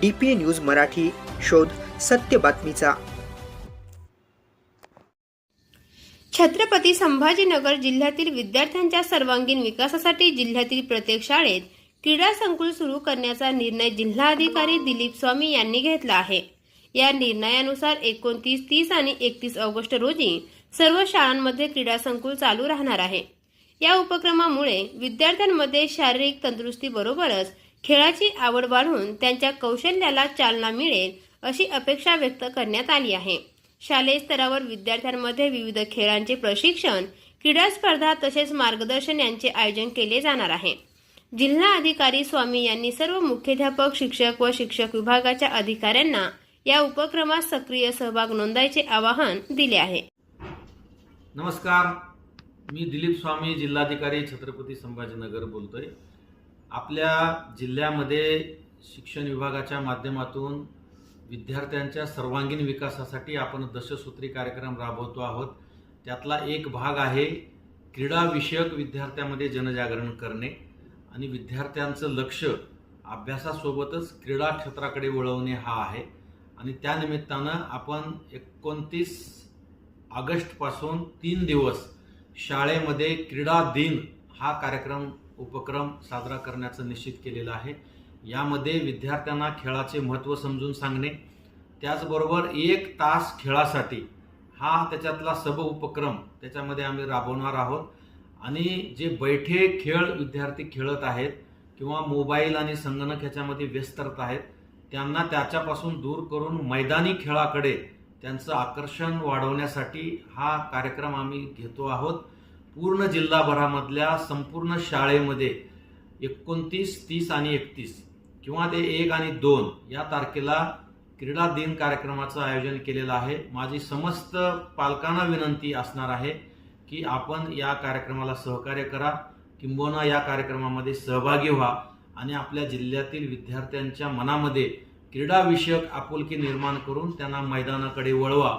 D P news Marathi शोध सत्य बातमीचा. छत्रपती संभाजीनगर जिल्ह्यातील विद्यार्थ्यांच्या सर्वांगीण विकासासाठी जिल्ह्यातील प्रत्येक शाळेत क्रीडा संकुल सुरू करण्याचा निर्णय जिल्हाधिकारी दिलीप स्वामी यांनी घेतला आहे. या निर्णयानुसार एकोणतीस तीस आणि एकतीस ऑगस्ट रोजी सर्व शाळांमध्ये क्रीडा संकुल चालू राहणार आहे. या उपक्रमामुळे विद्यार्थ्यांमध्ये शारीरिक तंदुरुस्तीबरोबरच खेळाची आवड वाढून त्यांच्या कौशल्याला चालना मिळेल अशी अपेक्षा व्यक्त करण्यात आली आहे. शालेय स्तरावर विद्यार्थ्यांमध्ये विविध खेळांचे प्रशिक्षण क्रीडा स्पर्धा तसेच मार्गदर्शन यांचे आयोजन केले जाणार आहे. जिल्हा अधिकारी स्वामी यांनी सर्व मुख्याध्यापक शिक्षक व शिक्षक विभागाच्या अधिकाऱ्यांना या उपक्रमात सक्रिय सहभाग नोंदायचे आवाहन दिले आहे. नमस्कार. मी दिलीप स्वामी जिल्हाधिकारी छत्रपती संभाजीनगर बोलतोय. आपल्या जिल्ह्यामध्ये शिक्षण विभागाच्या माध्यमातून विद्यार्थ्यांच्या सर्वांगीण विकासासाठी आपण दशसूत्री कार्यक्रम राबवतो आहोत. त्यातला एक भाग आहे क्रीडाविषयक विद्यार्थ्यामध्ये जनजागरण करणे आणि विद्यार्थ्यांचं लक्ष अभ्यासासोबतच क्रीडा क्षेत्राकडे वळवणे हा आहे. आणि त्यानिमित्तानं आपण एकोणतीस ऑगस्टपासून तीन दिवस शाळेमध्ये क्रीडा दिन हा कार्यक्रम उपक्रम साजरा करण्याचं निश्चित केलेलं आहे. यामध्ये विद्यार्थ्यांना खेळाचे महत्त्व समजून सांगणे त्याचबरोबर एक तास खेळासाठी हा त्याच्यातला सब उपक्रम त्याच्यामध्ये आम्ही राबवणार आहोत. आणि जे बैठे खेळ विद्यार्थी खेळत आहेत किंवा मोबाईल आणि संगणक ह्याच्यामध्ये व्यस्त आहेत त्यांना त्याच्यापासून दूर करून मैदानी खेळाकडे त्यांचं आकर्षण वाढवण्यासाठी हा कार्यक्रम आम्ही घेतो आहोत. पूर्ण जिल्हाभरामधल्या संपूर्ण शाळेमध्ये एकोणतीस तीस आणि एकतीस किंवा ते एक आणि दोन या तारखेला क्रीडा दिन कार्यक्रमाचं आयोजन केलेलं आहे. माझी समस्त पालकांना विनंती असणार आहे की आपण या कार्यक्रमाला सहकार्य करा किंबहुना या कार्यक्रमामध्ये सहभागी व्हा आणि आपल्या जिल्ह्यातील विद्यार्थ्यांच्या मनामध्ये क्रीडाविषयक आपुलकी निर्माण करून त्यांना मैदानाकडे वळवा.